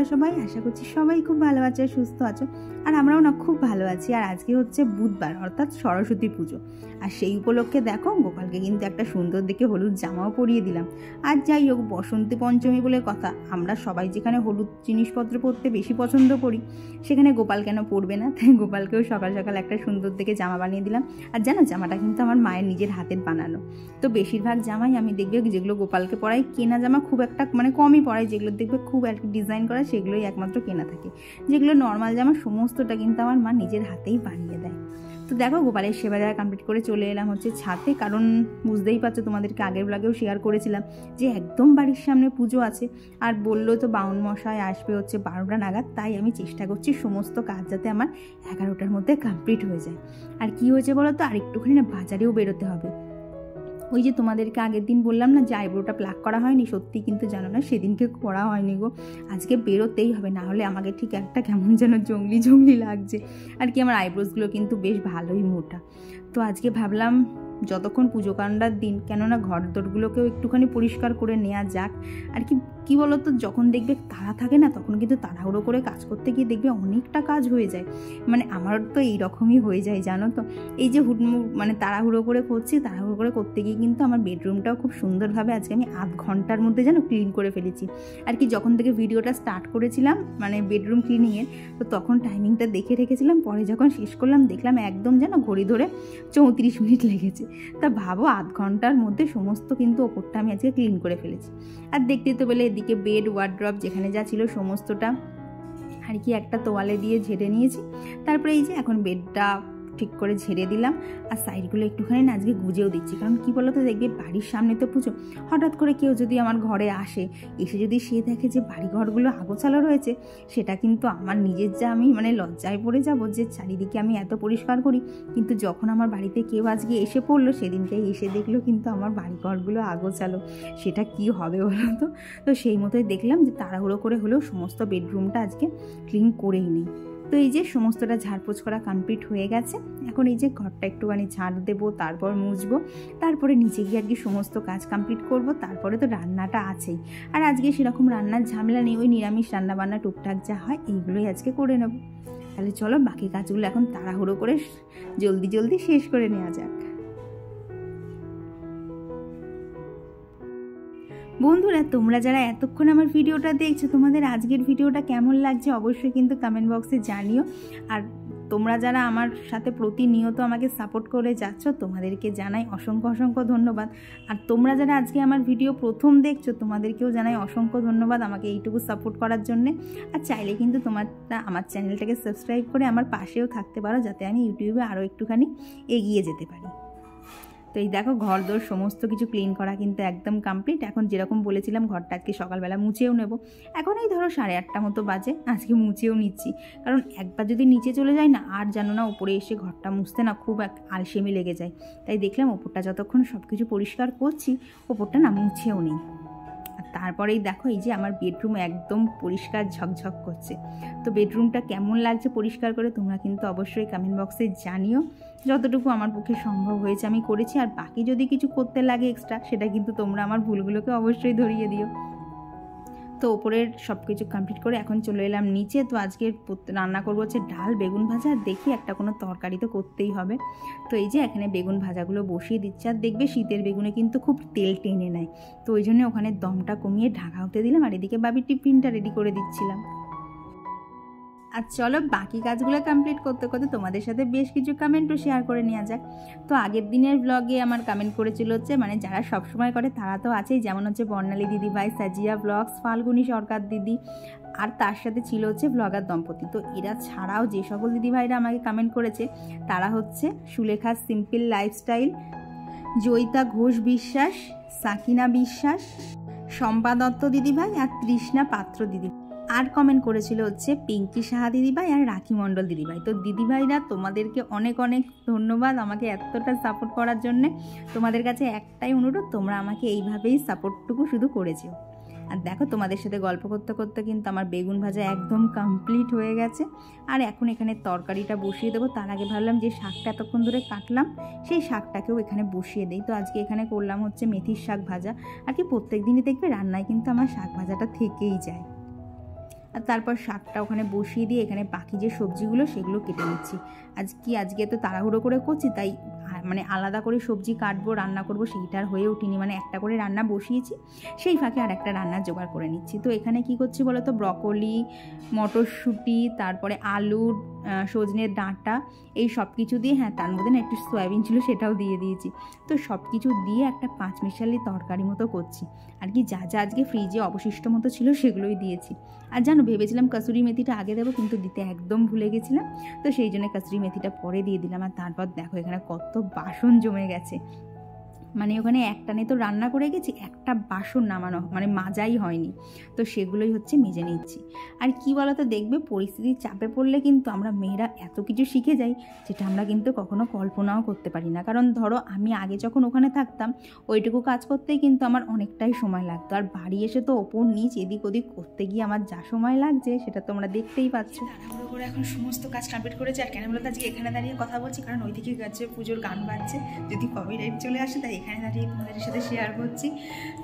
তোমরা সবাই আশা করছি সবাই খুব ভালো আছো সুস্থ আছো। আমরাও না খুব ভালো আছি। আর আজকে হচ্ছে বুধবার, অর্থাৎ সরস্বতী পুজো। আর সেই উপলক্ষে দেখো, গোপালকে কিন্তু একটা সুন্দর দেখে হলুদ জামাও পরিয়ে দিলাম। আর যাই হোক, বসন্তী পঞ্চমী বলে কথা, আমরা সবাই যেখানে হলুদ জিনিসপত্র পরতে বেশি পছন্দ করি, সেখানে গোপাল কেন পরবে না? তাই গোপালকেও সকাল সকাল একটা সুন্দর দেখে জামা বানিয়ে দিলাম। আর জানো, জামাটা কিন্তু আমার মায়ের নিজের হাতের বানানো। তো বেশিরভাগ জামাই আমি দেখবে যেগুলো গোপালকে পরাই, কেনা জামা খুব একটা মানে কমই পরাই। যেগুলো দেখবে খুব কি ডিজাইন করা, সেগুলোই একমাত্র কেনা থাকে। যেগুলো নর্মাল জামা সমস্তটা কিন্তু আমার মা নিজের হাতেই বানিয়ে দেয়। তো দেখো গোপালের সেবা দেওয়া কমপ্লিট করে চলে এলাম হচ্ছে ছাতে কারণ বুঝতেই পারছ তোমাদেরকে আগের ব্লগেও শেয়ার করেছিলাম যে একদম বাড়ির সামনে পুজো আছে। আর বলল তো বাউন মশাই আসবে হচ্ছে বারোটা নাগাদ, তাই আমি চেষ্টা করছি সমস্ত কাজ যাতে আমার এগারোটার মধ্যে কমপ্লিট হয়ে যায়। আর কি হয়েছে বলো তো আর একটুখানি না বাজারেও বেরোতে হবে। ওই যে তোমাদেরকে আগের দিন বললাম না যে আইব্রোটা প্লাক করা হয়নি? সত্যি কিন্তু জানো না, সেদিনকে করা হয়নি গো। আজকে বেরোতেই হবে, না হলে আমাকে ঠিক একটা কেমন যেন জঙ্গলি জঙ্গলি লাগছে। আর কি, আমার আইব্রোসগুলো কিন্তু বেশ ভালোই মোটা। তো আজকে ভাবলাম যতক্ষণ পুজো কান্ডার দিন, কেননা ঘর দরগুলোকেও একটুখানি পরিষ্কার করে নেওয়া যাক। আর কি কি বলতো, যখন দেখবে তাড়া থাকে না, তখন কিন্তু তাড়াহুড়ো করে কাজ করতে গিয়ে দেখবে অনেকটা কাজ হয়ে যায়। মানে আমার তো এইরকমই হয়ে যায়, জানো তো? এই যে হুটমু মানে তাড়াহুড়ো করে করছি, তাড়াহুড়ো করে করতে গিয়ে কিন্তু আমার বেডরুমটাও খুব সুন্দরভাবে আজকে আমি আধ ঘণ্টার মধ্যে যেন ক্লিন করে ফেলেছি। আর কি, যখন থেকে ভিডিওটা স্টার্ট করেছিলাম মানে বেডরুম ক্লিনিংয়ের তো তখন টাইমিংটা দেখে রেখেছিলাম, পরে যখন শেষ করলাম, দেখলাম একদম যেন ঘড়ি ধরে চৌত্রিশ মিনিট লেগেছে। তা ভাবো, আধ ঘণ্টার মধ্যে সমস্ত কিন্তু ওপরটা আমি আজকে ক্লিন করে ফেলেছি। আর দেখতে তো পেলে এদিকে বেড ওয়ার্ড্রপ যেখানে যা ছিল সমস্তটা। আর কি একটা তোয়ালে দিয়ে ঝেড়ে নিয়েছি। তারপরে এই যে এখন বেডটা ঠিক করে ঝেড়ে দিলাম আর সাইডগুলো একটুখানি না আজকে গুজেও দিচ্ছি। কারণ কী বলো তো দেখবে বাড়ির সামনে তো পুজো। হঠাৎ করে কেউ যদি আমার ঘরে আসে, এসে যদি সে দেখে যে বাড়ি ঘরগুলো আগোছালো রয়েছে, সেটা কিন্তু আমার নিজের যা আমি মানে লজ্জায় পড়ে যাব যে চারিদিকে আমি এত পরিষ্কার করি। কিন্তু যখন আমার বাড়িতে কেউ আজকে এসে পড়ল, সেদিনটাই এসে দেখল কিন্তু আমার বাড়ি ঘরগুলো আগোছালো। সেটা কি হবে বলো তো? তো সেই মতোই দেখলাম যে তাড়াহুড়ো করে হলেও সমস্ত বেডরুমটা আজকে ক্লিন করেই নিই। তো এই যে সমস্তটা ঝাড়পোছ করা কমপ্লিট হয়ে গেছে, এখন এই যে ঘরটা একটুখানি ঝাড় দেবো, তারপর মুছবো, তারপরে নিচে গিয়ে আর কি সমস্ত কাজ কমপ্লিট করব, তারপরে তো রান্নাটা আছেই। আর আজকে সেরকম রান্নার ঝামেলা নেই, ওই নিরামিষ রান্নাবান্না, টুকটাক যা হয় এইগুলোই আজকে করে নেব। তাহলে চলো বাকি কাজগুলো এখন তাড়াহুড়ো করে জলদি জলদি শেষ করে নেওয়া যাক। বন্ধুরা, তোমরা যারা এতক্ষণ আমার ভিডিওটা দেখছ, তোমাদের আজকের ভিডিওটা কেমন লাগছে অবশ্যই কিন্তু কমেন্ট বক্সে জানিও। আর তোমরা যারা আমার সাথে প্রতিনিয়ত আমাকে সাপোর্ট করে যাচ্ছ, তোমাদেরকে জানাই অসংখ্য অসংখ্য ধন্যবাদ। আর তোমরা যারা আজকে আমার ভিডিও প্রথম দেখছ, তোমাদেরকেও জানাই অসংখ্য ধন্যবাদ আমাকে এইটুকু সাপোর্ট করার জন্যে। আর চাইলে কিন্তু তোমরা আমার চ্যানেলটাকে সাবস্ক্রাইব করে আমার পাশেও থাকতে পারো, যাতে আমি ইউটিউবে আরও একটুখানি এগিয়ে যেতে পারি। তো এই দেখো ঘর দোর সমস্ত কিছু ক্লিন করা কিন্তু একদম কমপ্লিট এখন যেরকম বলেছিলাম ঘরটা আজকে সকালবেলা মুছেও নেব। এখন এই ধরো সাড়ে আটটা মতো বাজে, আজকে মুছেও নিচ্ছি। কারণ একবার যদি নিচে চলে যায় না, আর জানো না ওপরে এসে ঘরটা মুছতে না খুব এক আলসেমি লেগে যায়। তাই দেখলাম ওপরটা যতক্ষণ সব কিছু পরিষ্কার করছি, ওপরটা না মুছেও নেই। তারপরেই দেখো এই যে আমার বেডরুম একদম পরিষ্কার ঝকঝক করছে। তো বেডরুমটা কেমন লাগছে পরিষ্কার করে তোমরা কিন্তু অবশ্যই কামেন্ট বক্সে জানিও। যতটুকু আমার পক্ষে সম্ভব হয়েছে আমি করেছি। আর বাকি যদি কিছু করতে লাগে এক্সট্রা সেটা কিন্তু তোমরা আমার ভুলগুলোকে অবশ্যই ধরিয়ে দিও। তো ওপরের সব কিছু কমপ্লিট করে এখন চলে এলাম নিচে। তো আজকে রান্না করব হচ্ছে ডাল, বেগুন ভাজা। আর দেখি একটা কোনো তরকারি তো করতেই হবে। তো এই যে এখানে বেগুন ভাজাগুলো বসিয়ে দিচ্ছে। আর দেখবে শীতের বেগুনে কিন্তু খুব তেল টেনে নেয়। তো ওই জন্য ওখানে দমটা কমিয়ে ঢাকা হতে দিলাম। আর এদিকে বাবির টিফিনটা রেডি করে দিচ্ছিলাম। আর চলো বাকি কাজগুলো কমপ্লিট করতে করতে তোমাদের সাথে বেশ কিছু কমেন্টও শেয়ার করে নেওয়া যাক। তো আগের দিনের ব্লগে আমার কমেন্ট করেছিল হচ্ছে মানে যারা সবসময় করে তারা তো আছেই, যেমন হচ্ছে বর্ণালী দিদিভাই সাজিয়া ব্লগস ফাল্গুনি সরকার দিদি, আর তার সাথে ছিল হচ্ছে ব্লগার দম্পতি। তো এরা ছাড়াও যে সকল দিদিভাইরা আমাকে কমেন্ট করেছে, তারা হচ্ছে সুলেখা সিম্পল লাইফস্টাইল জয়িতা ঘোষ বিশ্বাস, সাকিনা বিশ্বাস শম্পা দত্ত দিদিভাই আর তৃষ্ণা পাত্র দিদি। আর কমেন্ট করেছিল হচ্ছে পিঙ্কি সাহা দিদিভাই আর রাখি মণ্ডল দিদিভাই। তো দিদিভাইরা, তোমাদেরকে অনেক অনেক ধন্যবাদ আমাকে এতটা সাপোর্ট করার জন্যে। তোমাদের কাছে একটাই অনুরোধ, তোমরা আমাকে এইভাবেই সাপোর্টটুকু শুধু করেছ। আর দেখো, তোমাদের সাথে গল্প করতে করতে কিন্তু আমার বেগুন ভাজা একদম কমপ্লিট হয়ে গেছে। আর এখন এখানে তরকারিটা বসিয়ে দেবো। তার আগে ভাবলাম যে শাকটা এতক্ষণ ধরে কাটলাম, সেই শাকটাকেও এখানে বসিয়ে দিই। তো আজকে এখানে করলাম হচ্ছে মেথির শাক ভাজা। আর কি প্রত্যেক দিনই দেখবে রান্নায় কিন্তু আমার শাক ভাজাটা থেকেই যায়। আর তারপর শাকটা ওখানে বসিয়ে দিয়ে এখানে বাকি যে সবজিগুলো সেগুলো কেটে নিচ্ছি। আজ কি আজকে এত তাড়াহুড়ো করে করছি, তাই মানে আলাদা করে সবজি কাটবো, রান্না করব সেইটার হয়ে ওঠেনি। মানে একটা করে রান্না বসিয়েছি, সেই ফাঁকে আর একটা রান্নার জোগাড় করে নিচ্ছি। তো এখানে কি করছি বলো তো ব্রকলি মটরশুঁটি, তারপরে আলু সজনের ডাঁটা, এই সব কিছু দিয়ে হ্যাঁ তার মধ্যে না একটু সয়াবিন ছিল, সেটাও দিয়ে দিয়েছি। তো সব কিছু দিয়ে একটা পাঁচ মিশালি তরকারি মতো করছি। আর কি যা যা আজকে ফ্রিজে অবশিষ্ট মতো ছিল, সেগুলোই দিয়েছি। আর জানো, ভেবেছিলাম কাসুরি মেথিটা আগে দেবো, কিন্তু দিতে একদম ভুলে গেছিলাম। তো সেই জন্য কাসুরি মেথিটা পরে দিয়ে দিলাম। আর তারপর দেখো এখানে কত বাসন জমে গেছে। মানে ওখানে একটানে তো রান্না করে গেছি, একটা বাসন নামানো মানে মাজাই হয়নি। তো সেগুলোই হচ্ছে মেজে নিচ্ছি। আর কি বলতো, দেখবে পরিস্থিতির চাপে পড়লে কিন্তু আমরা মেয়েরা এত কিছু শিখে যাই, যেটা আমরা কিন্তু কখনো কল্পনাও করতে পারি না। কারণ ধরো, আমি আগে যখন ওখানে থাকতাম, ওইটুকু কাজ করতেই কিন্তু আমার অনেকটাই সময় লাগতো। আর বাড়ি এসে তো ওপর নিচ, এদিক ওদিক করতে গিয়ে আমার যা সময় লাগছে, সেটা তোমরা দেখতেই পাচ্ছ। তাড়াহুড়ো করে এখন সমস্ত কাজ কমপ্লিট করেছি। আর কেন বলতো, আজকে এখানে দাঁড়িয়ে কথা বলছি, কারণ ওইদিকে গাছে পুজোর গান বাজছে। যদি কবি রাইট চলে আসে তাই এখানে দাঁড়িয়ে তোমাদের সাথে শেয়ার করছি।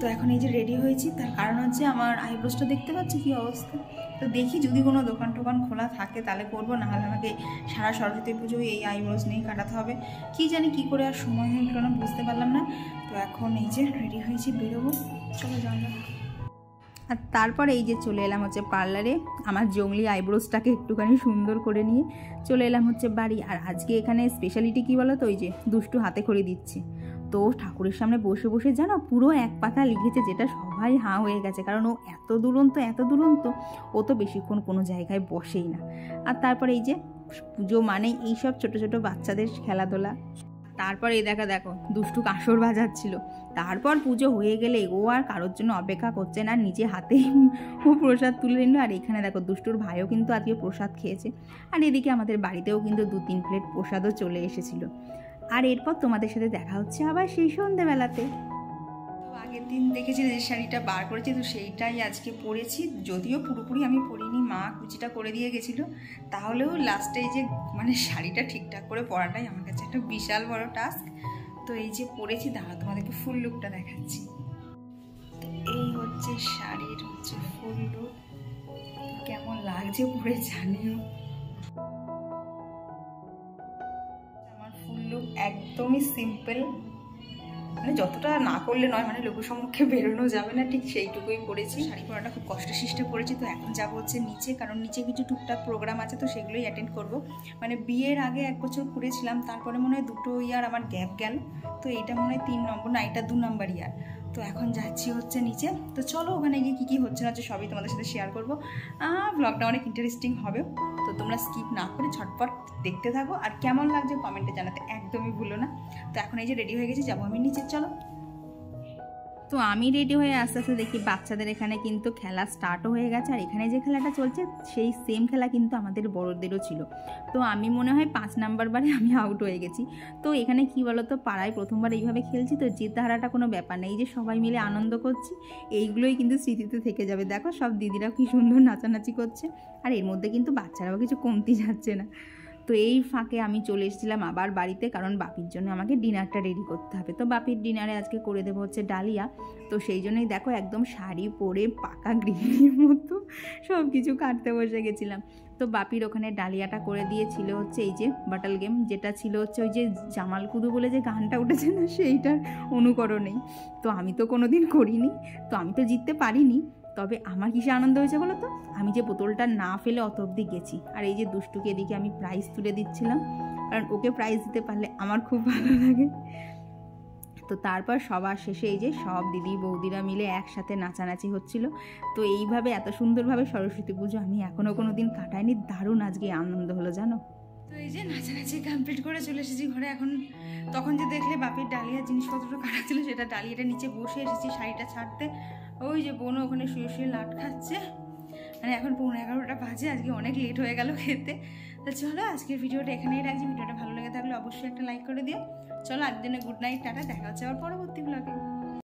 তো এখন এই যে রেডি হয়েছি, তার কারণ হচ্ছে আমার আইব্রোসটা দেখতে পাচ্ছি কী অবস্থা? তো দেখি যদি কোনো দোকান টোকান খোলা থাকে তাহলে করব, নাহলে আমাকে সারা সরস্বতী পুজো এই আইব্রোস নিয়ে কাটাতে হবে। কি জানি কি করে আর সময় হয়ে গেল না বুঝতে পারলাম না। তো এখন এই যে রেডি হয়েছি, বেরোবো। চলো যাওয়া আর তারপরে এই যে চলে এলাম হচ্ছে পার্লারে আমার জঙ্গলি আইব্রোসটাকে একটুখানি সুন্দর করে নিয়ে চলে এলাম হচ্ছে বাড়ি। আর আজকে এখানে স্পেশালিটি কী বলো তো ওই যে দুষ্টু হাতে খড়ি দিচ্ছে। তো ঠাকুরের সামনে বসে বসে যেন পুরো এক পাতা লিখেছে যেটা সবাই হাঁ হয়ে গেছে, কারণ ও এত দুরন্ত এত দুরন্ত, ও তো বেশিক্ষণ কোনো জায়গায় বসেই না। আর তারপরে এই যে পুজো মানে এইসব ছোট ছোট বাচ্চাদের খেলাধুলা। তারপর এই দেখা, দেখো, দুষ্টু কাঁসর বাজাচ্ছিল। তারপর পুজো হয়ে গেলে ও আর কারোর জন্য অপেক্ষা করছে না, নিজে হাতেই ও প্রসাদ তুলে নিল। আর এখানে দেখো, দুষ্টুর ভাইও কিন্তু আজকে প্রসাদ খেয়েছে। আর এদিকে আমাদের বাড়িতেও কিন্তু দু তিন প্লেট প্রসাদও চলে এসেছিল। আর এরপর তোমাদের সাথে দেখা হচ্ছে আবার সেই সন্ধেবেলাতে। আগের দিন দেখেছি যে শাড়িটা বার করেছি, তো সেইটাই আজকে পরেছি। যদিও পুরোপুরি আমি পরিনি, মা কুচিটা করে দিয়ে গেছিল। তাহলেও লাস্টে এই যে মানে শাড়িটা ঠিকঠাক করে পরাটাই আমার কাছে একটা বিশাল বড় টাস্ক তো এই যে পরেছি দাঁড়া তোমাদেরকে ফুল লুকটা দেখাচ্ছি। এই হচ্ছে শাড়ির হচ্ছে ফুল লুক কেমন লাগছে পরে জানিও। একদমই সিম্পল মানে যতটা না করলে নয় মানে লোকের সম্মুখে বেরোনো যাবে না, ঠিক সেইটুকুই পড়েছি। শাড়ি পরাটা খুব কষ্ট সৃষ্টে পড়েছি, তো এখন যাব হচ্ছে নিচে, কারণ নিচে কিছু টুকটাক প্রোগ্রাম আছে, তো সেগুলোই অ্যাটেন্ড করব। মানে বিয়ের আগে এক বছর করেছিলাম তারপরে মনে হয় দুটো ইয়ার আমার গ্যাপ গেল, তো এইটা মনে হয় তিন নম্বর, না এটা দু নম্বর ইয়ার তো এখন যাচ্ছি হচ্ছে নিচে। তো চলো ওখানে গিয়ে কী কী হচ্ছে না হচ্ছে সবই তোমাদের সাথে শেয়ার করব। ব্লগটা অনেক ইন্টারেস্টিং হবে। তো তোমরা স্কিপ না করে ঝটপট দেখতে থাকো। আর কেমন লাগছে কমেন্টে জানাতে একদমই ভুলো না। তো এখন এই যে রেডি হয়ে গেছি, যাব আমি নিচে, চলো। তো আমি রেডি হয়ে আস্তে আস্তে দেখি বাচ্চাদের এখানে কিন্তু খেলা স্টার্টও হয়ে গেছে। আর এখানে যে খেলাটা চলছে, সেই সেম খেলা কিন্তু আমাদের বড়দেরও ছিল। তো আমি মনে হয় পাঁচ নাম্বার বারে আমি আউট হয়ে গেছি। তো এখানে কি বলতো, পাড়ায় প্রথমবার এইভাবে খেলছি তো জিতে হারাটা কোনো ব্যাপার নেই। যে সবাই মিলে আনন্দ করছি, এইগুলোই কিন্তু স্মৃতিতে থেকে যাবে। দেখো সব দিদিরাও কি সুন্দর নাচানাচি করছে। আর এর মধ্যে কিন্তু বাচ্চারাও কিছু কমতি যাচ্ছে না। তো এই ফাঁকে আমি চলে এসেছিলাম আবার বাড়িতে, কারণ বাপির জন্য আমাকে ডিনারটা রেডি করতে হবে। তো বাপির ডিনারে আজকে করে দেবো হচ্ছে ডালিয়া। তো সেই জন্যই দেখো একদম শাড়ি পরে পাকা গৃহিণীর মতো সব কিছু কাটতে বসে গেছিলাম। তো বাপির ওখানে ডালিয়াটা করে দিয়েছিল হচ্ছে এই যে বাটাল গেম যেটা ছিল হচ্ছে ওই যে জামাল কুদু বলে যে গানটা উঠেছে না, সেইটার অনুকরণেই। তো আমি তো কোনো দিন করিনি, তো আমি তো জিততে পারিনি। তবে আমার কিসে আনন্দ হয়েছে বলো তো? আমি যে বোতলটা না ফেলে অত অবধি গেছি। আর এই যে দুষ্টুকে এদিকে আমি প্রাইজ তুলে দিচ্ছিলাম। কারণ ওকে প্রাইজ দিতে পারলে আমার খুব ভালো লাগে। তো তারপর সবার শেষে এই যে সব দিদি বৌদিরা মিলে একসাথে নাচানাচি হচ্ছিল। তো এইভাবে এত সুন্দরভাবে সরস্বতী পুজো আমি এখনও কোনো দিন কাটাইনি। দারুণ আজকে আনন্দ হলো, জানো? এই যে নাচানাচি কমপ্লিট করে চলে এসেছি ঘরে। এখন তখন যে দেখলে বাপির ডালিয়া জিনিসপত্রটা কাটা ছিল, সেটা ডালিয়াটা নিচে বসে এসেছি শাড়িটা ছাড়তে। ওই যে বোনও ওখানে শুয়ে শুয়ে লাট খাচ্ছে। মানে এখন পৌনে এগারোটা বাজে, আজকে অনেক লেট হয়ে গেল খেতে। তো চলো আজকের ভিডিওটা এখানেই রাখছি। ভিডিওটা ভালো লেগে থাকলে অবশ্যই একটা লাইক করে দিও। চলো আজ দিনে গুড নাইট টাটা, দেখা হচ্ছে আবার পরবর্তী ব্লগে